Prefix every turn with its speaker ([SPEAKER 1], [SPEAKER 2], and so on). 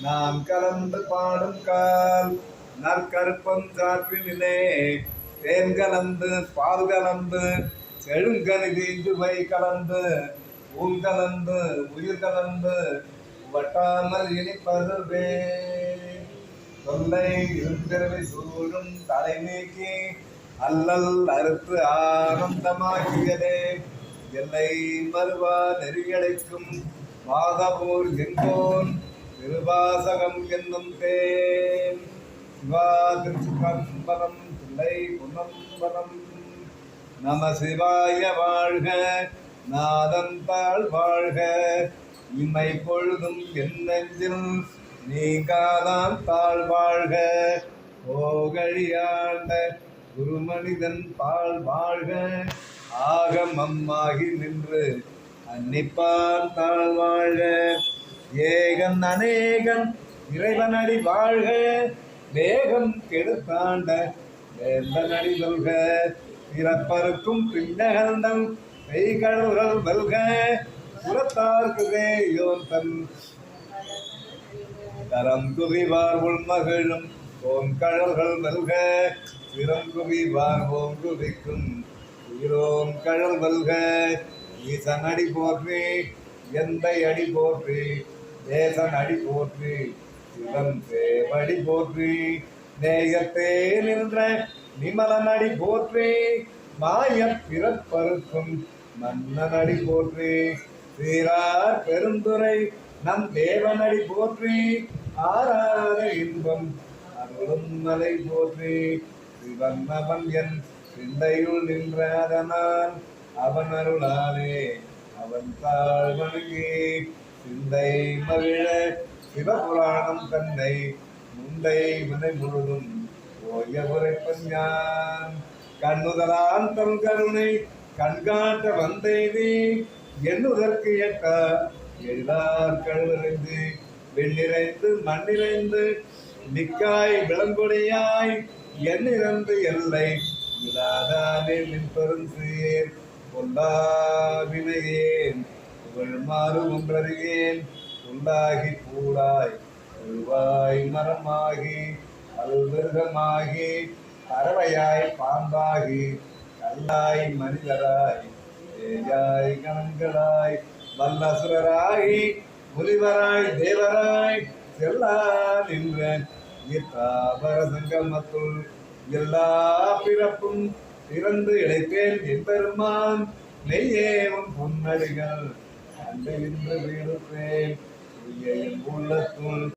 [SPEAKER 1] நாம் கலந்து பாடும் கால் நற்கருப்பம் சாற்றினிலே தேன் கலந்து பால் கலந்து செழுங்கனி தீஞ்சுவை கலந்து ஊன் கலந்து உயிர் கலந்து வட்டாமல் இனிப்பதுவே தொல்லை இருந்திரவை சூழும் தலை நீக்கி அல்லல் அறுத்து ஆனந்தமாகியதே எல்லை மறுவா நெறியடைக்கும் மாதபூர் எங்கோன் திருவாசகம் என்னும் தேன். சிவா திருச்சிற்றம்பலம் பிள்ளை குன்னம்பலம் நம சிவாய வாழ்க நாதந்தாள் வாழ்க. இம்மை பொழுதும் என் நெஞ்சில் நீங்காதான் தாழ் வாழ்க. ஓகழியாண்ட குருமனிதன் பால் வாழ்க. ஆகமம்மாகி நின்று அன்னிப்பான் தாழ் வாழ்க. ஏகன் அநேகன் இறைவனடி வாழ்க வேகம் கெடுத்தாண்ட வேந்தனடி வெல்க பிறப்பருக்கும் பின்னகந்தம் பெய்கடல்கள் வல்க புறத்தார்க்குதே வேயோன் தன் கரங்குவிவார் உள்மகிழும் ஓங்கழல்கள் வெல்க சிறங்குவிவார் ஓங்குவிக்கும் உயிரோன் கழல் வெல்க ஈசன் அடி போற்றி எந்த அடி போற்றி தேசன் அடி போற்றி சிவன் சேவடி போற்றி நேயத்தே நின்ற நிமலன் அடி போற்றி மாய பிறப்பருக்கும் மன்னன் அடி போற்றி சீரார் பெருந்துரை நம் தேவன் அடி போற்றி ஆராத இன்பம் அருளும் மலை போற்றி சிவன் அவன் என் சிந்தையுள் நின்றாதனான் அவன் அருளாலே அவன் தாழ் வணங்கி சிந்தை மகிழ சிவபுராணம் தன்னை முந்தை வினை முழுதும் ஓய உரைப்பன் யான் கண்ணுதலான் தன் கருணை கண்காட்ட வந்தேனே எண்ணுதற்கு எட்ட எழிலார் கழுவறிந்து வெண்ணிறைந்து மண்ணிறைந்து நிக்காய் விளங்குடையாய் எண்ணிறந்து எல்லை விழாதானே நின் பெருந்தேர் பொல்லாவினையேன் புகழ் மாறு ஒன்றறியேன் உள்ளாகி கூடாய் உருவாய் மரமாகி அல்வர்கமாகி பறவையாய் பாம்பாகி கல்லாய் மனிதராய் தேயாய் கணங்களாய் வல்லசுரராய் முனிவராய் தேவராய் செல்லா நின்ற இத்தாபர சங்கமத்துள் எல்லா பிறப்பும் பிறந்து இழைப்பேன் என் பெருமான் நெய்யேவும் பொன்னடிகள் அன்று இன்று வீடுப்பேன். உள்ளத்துள்